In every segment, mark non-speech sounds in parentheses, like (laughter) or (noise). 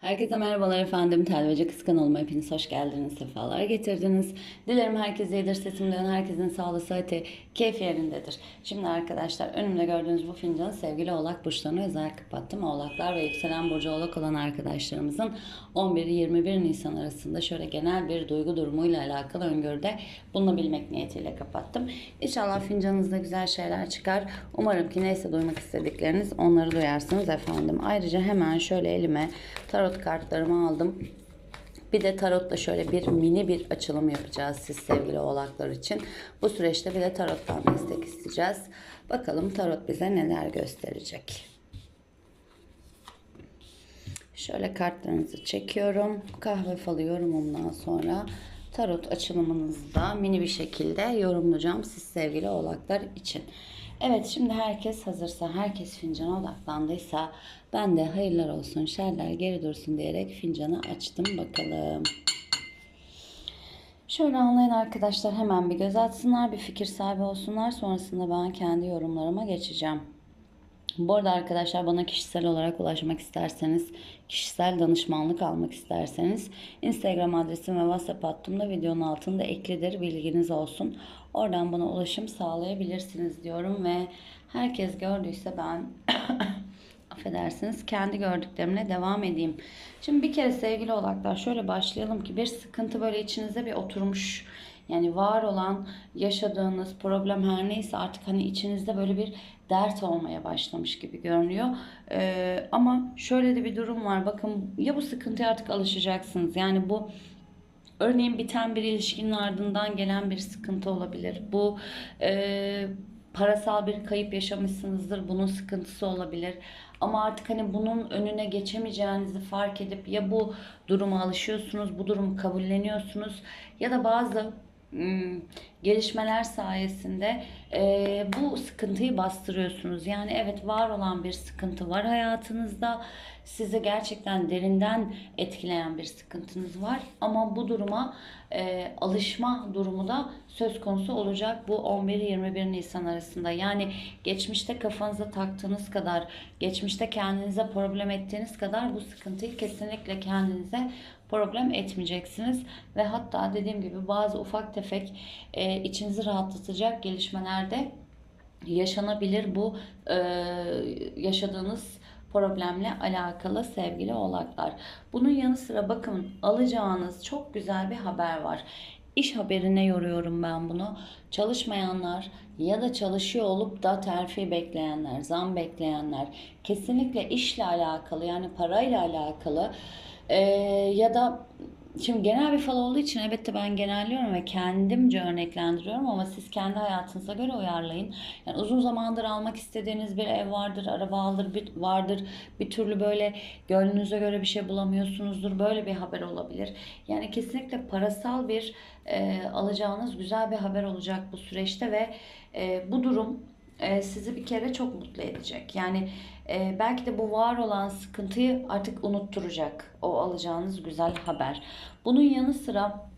Herkese merhabalar efendim. Telvece Kız kanalıma hepiniz hoş geldiniz. Sefalar getirdiniz. Dilerim herkes iyidir. Sesimden herkesin sağlığı, sıhhati, keyfi yerindedir. Şimdi arkadaşlar önümde gördüğünüz bu fincanı sevgili oğlak burçlarına özel kapattım. Oğlaklar ve yükselen burcu oğlak olan arkadaşlarımızın 11-21 Nisan arasında şöyle genel bir duygu durumuyla alakalı öngörüde bulunabilmek niyetiyle kapattım. İnşallah fincanınızda güzel şeyler çıkar. Umarım ki neyse duymak istedikleriniz onları duyarsınız efendim. Ayrıca hemen şöyle elime tarot kartlarımı aldım. Bir de tarotla şöyle bir mini bir açılım yapacağız siz sevgili oğlaklar için. Bu süreçte bir de tarottan destek isteyeceğiz. Bakalım tarot bize neler gösterecek. Şöyle kartlarınızı çekiyorum. Kahve falı yorumumdan sonra tarot açılımınızda mini bir şekilde yorumlayacağım siz sevgili oğlaklar için. Evet şimdi herkes hazırsa, herkes fincana odaklandıysa ben de hayırlar olsun, şerler geri dursun diyerek fincanı açtım bakalım. Şöyle anlayın arkadaşlar hemen bir göz atsınlar, bir fikir sahibi olsunlar. Sonrasında ben kendi yorumlarıma geçeceğim. Bu arada arkadaşlar bana kişisel olarak ulaşmak isterseniz, kişisel danışmanlık almak isterseniz Instagram adresim ve WhatsApp hattımda videonun altında eklidir. Bilginiz olsun. Oradan bana ulaşım sağlayabilirsiniz diyorum ve herkes gördüyse ben (coughs) affedersiniz kendi gördüklerimle devam edeyim. Şimdi bir kere sevgili oğlaklar şöyle başlayalım ki bir sıkıntı böyle içinize bir oturmuş. Yani var olan yaşadığınız problem her neyse artık hani içinizde böyle bir dert olmaya başlamış gibi görünüyor. Ee, ama şöyle de bir durum var. Bakın ya bu sıkıntıya artık alışacaksınız. Yani bu örneğin biten bir ilişkinin ardından gelen bir sıkıntı olabilir. Bu e, parasal bir kayıp yaşamışsınızdır. Bunun sıkıntısı olabilir. Ama artık hani bunun önüne geçemeyeceğinizi fark edip ya bu duruma alışıyorsunuz, bu durumu kabulleniyorsunuz ya da bazı 嗯 gelişmeler sayesinde e, bu sıkıntıyı bastırıyorsunuz. Yani evet var olan bir sıkıntı var hayatınızda. Sizi gerçekten derinden etkileyen bir sıkıntınız var. Ama bu duruma e, alışma durumu da söz konusu olacak bu 11-21 Nisan arasında. Yani geçmişte kafanıza taktığınız kadar, geçmişte kendinize problem ettiğiniz kadar bu sıkıntıyı kesinlikle kendinize problem etmeyeceksiniz ve hatta dediğim gibi bazı ufak tefek e, içinizi rahatlatacak gelişmelerde yaşanabilir bu e, yaşadığınız problemle alakalı sevgili oğlaklar. Bunun yanı sıra bakın alacağınız çok güzel bir haber var. İş haberine yoruyorum ben bunu. Çalışmayanlar ya da çalışıyor olup da terfi bekleyenler, zam bekleyenler, kesinlikle işle alakalı yani parayla alakalı ee, ya da şimdi genel bir fal olduğu için elbette ben genelliyorum ve kendimce örneklendiriyorum ama siz kendi hayatınıza göre uyarlayın. Yani uzun zamandır almak istediğiniz bir ev vardır, araba alır bir, vardır. Bir türlü böyle gönlünüze göre bir şey bulamıyorsunuzdur. Böyle bir haber olabilir. Yani kesinlikle parasal bir e, alacağınız güzel bir haber olacak bu süreçte ve e, bu durum e, sizi bir kere çok mutlu edecek. Yani e, belki de bu var olan sıkıntıyı artık unutturacak o alacağınız güzel haber. Bunun yanı sıra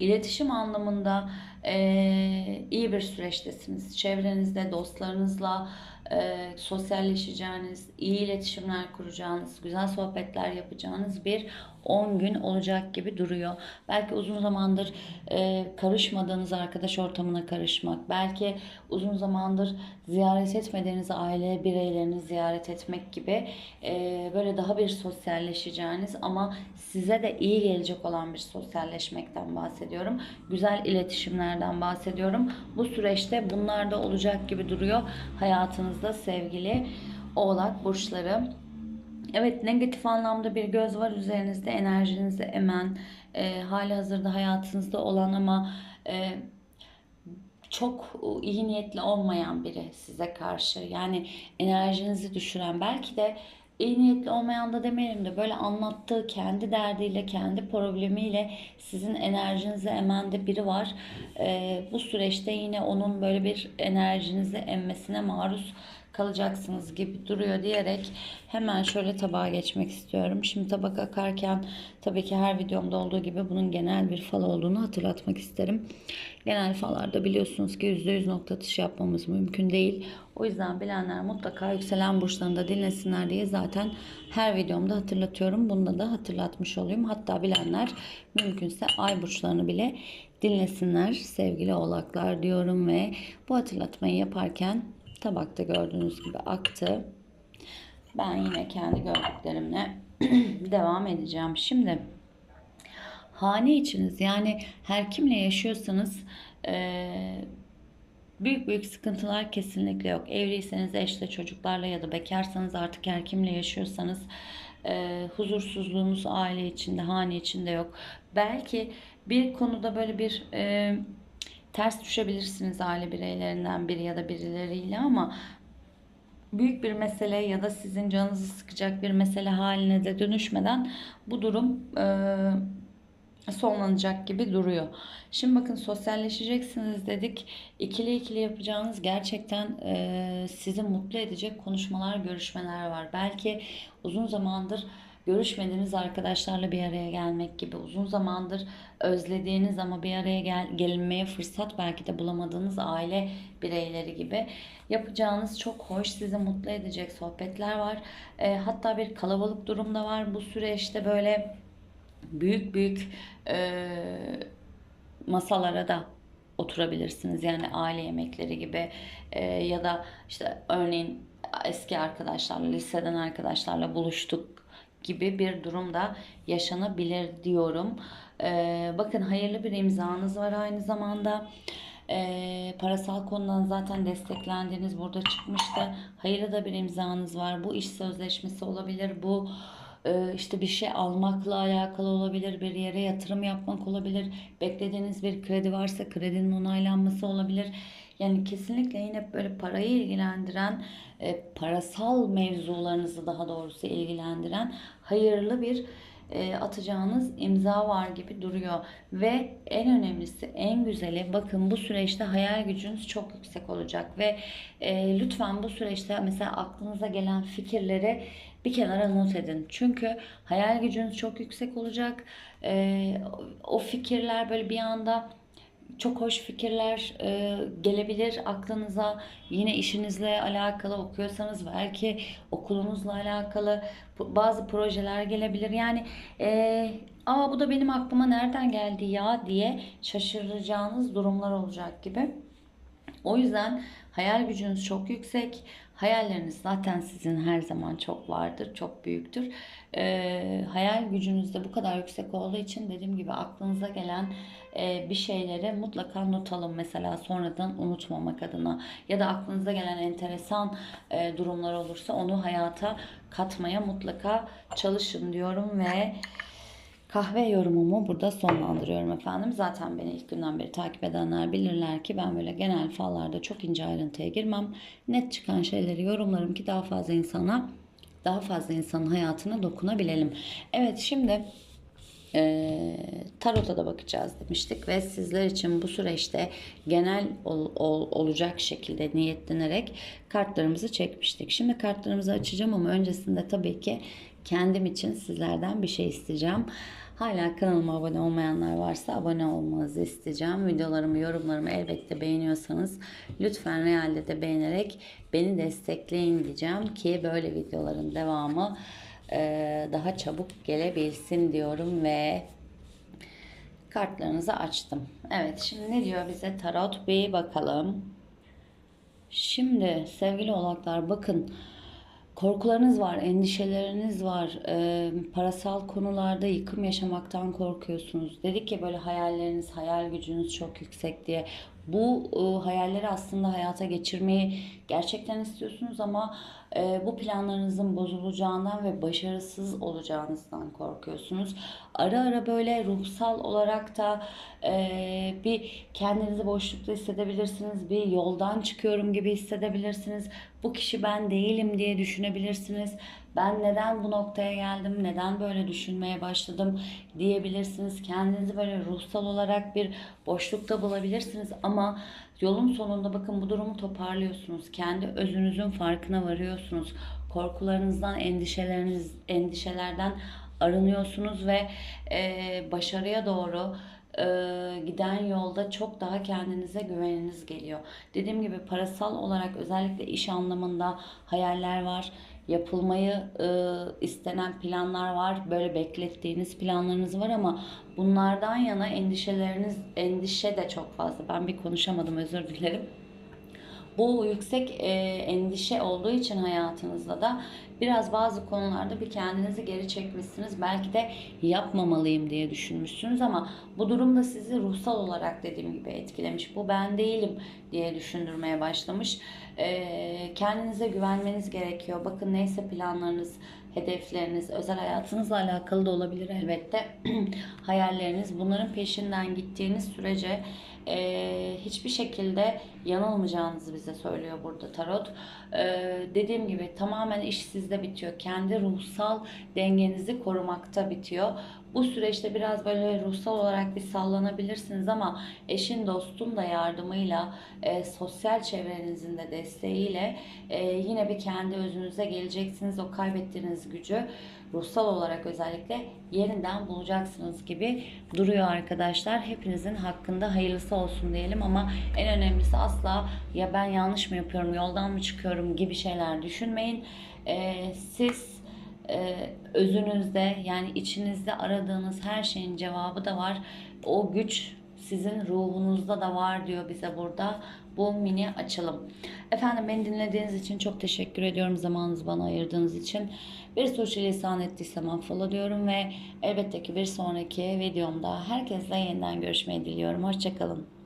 iletişim anlamında e, iyi bir süreçtesiniz. Çevrenizde dostlarınızla e, sosyalleşeceğiniz, iyi iletişimler kuracağınız, güzel sohbetler yapacağınız bir 10 gün olacak gibi duruyor. Belki uzun zamandır e, karışmadığınız arkadaş ortamına karışmak, belki uzun zamandır ziyaret etmediğiniz aile bireylerini ziyaret etmek gibi e, böyle daha bir sosyalleşeceğiniz ama size de iyi gelecek olan bir sosyalleşmekten bahsediyorum. Güzel iletişimlerden bahsediyorum. Bu süreçte bunlar da olacak gibi duruyor hayatınızda sevgili oğlak burçları. Evet negatif anlamda bir göz var üzerinizde enerjinizi emen e, hali hazırda hayatınızda olan ama e, çok iyi niyetli olmayan biri size karşı yani enerjinizi düşüren belki de iyi niyetli olmayan da demeyelim de böyle anlattığı kendi derdiyle kendi problemiyle sizin enerjinizi emen de biri var. Ee, bu süreçte yine onun böyle bir enerjinizi emmesine maruz kalacaksınız gibi duruyor diyerek hemen şöyle tabağa geçmek istiyorum. Şimdi tabak akarken tabii ki her videomda olduğu gibi bunun genel bir fal olduğunu hatırlatmak isterim. Genel fallarda biliyorsunuz ki %100 nokta atışı yapmamız mümkün değil. O yüzden bilenler mutlaka yükselen burçlarında dinlesinler diye zaten her videomda hatırlatıyorum. Bunda da hatırlatmış olayım. Hatta bilenler mümkünse ay burçlarını bile dinlesinler sevgili oğlaklar diyorum ve bu hatırlatmayı yaparken tabakta gördüğünüz gibi aktı. Ben yine kendi gördüklerimle (clears throat) devam edeceğim. Şimdi hane içiniz yani her kimle yaşıyorsanız eee, büyük büyük sıkıntılar kesinlikle yok. Evliyseniz eşle çocuklarla ya da bekarsanız artık her kimle yaşıyorsanız eee, huzursuzluğunuz aile içinde hane içinde yok. Belki bir konuda böyle bir eee, ters düşebilirsiniz aile bireylerinden biri ya da birileriyle ama büyük bir mesele ya da sizin canınızı sıkacak bir mesele haline de dönüşmeden bu durum e, sonlanacak gibi duruyor. Şimdi bakın sosyalleşeceksiniz dedik. İkili ikili yapacağınız gerçekten e, sizi mutlu edecek konuşmalar, görüşmeler var. Belki uzun zamandır görüşmediğiniz arkadaşlarla bir araya gelmek gibi uzun zamandır özlediğiniz ama bir araya gel gelinmeye fırsat belki de bulamadığınız aile bireyleri gibi yapacağınız çok hoş sizi mutlu edecek sohbetler var. E, hatta bir kalabalık durumda var. Bu süreçte böyle büyük büyük e, masalara da oturabilirsiniz. Yani aile yemekleri gibi e, ya da işte örneğin eski arkadaşlarla, liseden arkadaşlarla buluştuk gibi bir durumda yaşanabilir diyorum. E, bakın hayırlı bir imzanız var aynı zamanda. E, parasal konudan zaten desteklendiğiniz burada çıkmıştı. Hayırlı da bir imzanız var. Bu iş sözleşmesi olabilir. Bu e, işte bir şey almakla alakalı olabilir, bir yere yatırım yapmak olabilir, beklediğiniz bir kredi varsa kredinin onaylanması olabilir. Yani kesinlikle yine böyle parayı ilgilendiren, e, parasal mevzularınızı daha doğrusu ilgilendiren hayırlı bir e, atacağınız imza var gibi duruyor. Ve en önemlisi, en güzeli bakın bu süreçte hayal gücünüz çok yüksek olacak ve e, lütfen bu süreçte mesela aklınıza gelen fikirleri bir kenara not edin. Çünkü hayal gücünüz çok yüksek olacak. E, o fikirler böyle bir anda çok hoş fikirler e, gelebilir aklınıza. Yine işinizle alakalı okuyorsanız belki okulunuzla alakalı bazı projeler gelebilir. Yani e, aa bu da benim aklıma nereden geldi ya diye şaşıracağınız durumlar olacak gibi. O yüzden hayal gücünüz çok yüksek. Hayalleriniz zaten sizin her zaman çok vardır, çok büyüktür. Ee, hayal gücünüz de bu kadar yüksek olduğu için dediğim gibi aklınıza gelen e, bir şeyleri mutlaka not alın mesela sonradan unutmamak adına. Ya da aklınıza gelen enteresan e, durumlar olursa onu hayata katmaya mutlaka çalışın diyorum ve kahve yorumumu burada sonlandırıyorum efendim. Zaten beni ilk günden beri takip edenler bilirler ki ben böyle genel fallarda çok ince ayrıntıya girmem. Net çıkan şeyleri yorumlarım ki daha fazla insana, daha fazla insanın hayatına dokunabilelim. Evet şimdi e, tarota da bakacağız demiştik ve sizler için bu süreçte genel ol, ol, olacak şekilde niyetlenerek kartlarımızı çekmiştik. Şimdi kartlarımızı açacağım ama öncesinde tabii ki kendim için sizlerden bir şey isteyeceğim. Hala kanalıma abone olmayanlar varsa abone olmanızı isteyeceğim. Videolarımı, yorumlarımı elbette beğeniyorsanız lütfen realde de beğenerek beni destekleyin diyeceğim ki böyle videoların devamı e, daha çabuk gelebilsin diyorum ve kartlarınızı açtım. Evet şimdi ne diyor bize Tarot Bey bakalım. Şimdi sevgili oğlaklar bakın korkularınız var, endişeleriniz var, e, parasal konularda yıkım yaşamaktan korkuyorsunuz. Dedik ya böyle hayalleriniz, hayal gücünüz çok yüksek diye. Bu e, hayalleri aslında hayata geçirmeyi gerçekten istiyorsunuz ama e, bu planlarınızın bozulacağından ve başarısız olacağınızdan korkuyorsunuz. Ara ara böyle ruhsal olarak da e, bir kendinizi boşlukta hissedebilirsiniz. Bir yoldan çıkıyorum gibi hissedebilirsiniz. Bu kişi ben değilim diye düşünebilirsiniz. Ben neden bu noktaya geldim? Neden böyle düşünmeye başladım diyebilirsiniz. Kendinizi böyle ruhsal olarak bir boşlukta bulabilirsiniz ama yolun sonunda bakın bu durumu toparlıyorsunuz. Kendi özünüzün farkına varıyorsunuz. Korkularınızdan, endişeleriniz, endişelerden arınıyorsunuz ve e, başarıya doğru e, giden yolda çok daha kendinize güveniniz geliyor. Dediğim gibi parasal olarak özellikle iş anlamında hayaller var. Yapılmayı e, istenen planlar var. Böyle beklettiğiniz planlarınız var ama bunlardan yana endişeleriniz, endişe de çok fazla. Ben bir konuşamadım özür dilerim. Bu yüksek e, endişe olduğu için hayatınızda da biraz bazı konularda bir kendinizi geri çekmişsiniz. Belki de yapmamalıyım diye düşünmüşsünüz ama bu durum da sizi ruhsal olarak dediğim gibi etkilemiş. Bu ben değilim diye düşündürmeye başlamış. E, kendinize güvenmeniz gerekiyor. Bakın neyse planlarınız, hedefleriniz, özel hayatınızla alakalı da olabilir elbette. (clears throat) Hayalleriniz bunların peşinden gittiğiniz sürece e, hiçbir şekilde yanılmayacağınızı bize söylüyor burada tarot. E, dediğim gibi tamamen iş sizde bitiyor. Kendi ruhsal dengenizi korumakta bitiyor. Bu süreçte biraz böyle ruhsal olarak bir sallanabilirsiniz ama eşin dostun da yardımıyla, e, sosyal çevrenizin de desteğiyle e, yine bir kendi özünüze geleceksiniz. O kaybettiğiniz gücü ruhsal olarak özellikle yeniden bulacaksınız gibi duruyor arkadaşlar. Hepinizin hakkında hayırlısı olsun diyelim ama en önemlisi asla ya ben yanlış mı yapıyorum, yoldan mı çıkıyorum gibi şeyler düşünmeyin. Ee, siz e, özünüzde yani içinizde aradığınız her şeyin cevabı da var. O güç sizin ruhunuzda da var diyor bize burada bu mini açılım. Efendim beni dinlediğiniz için çok teşekkür ediyorum. Zamanınızı bana ayırdığınız için. Bir sürçülisan ettiysem affola diyorum ve elbette ki bir sonraki videomda herkesle yeniden görüşmeyi diliyorum. Hoşçakalın.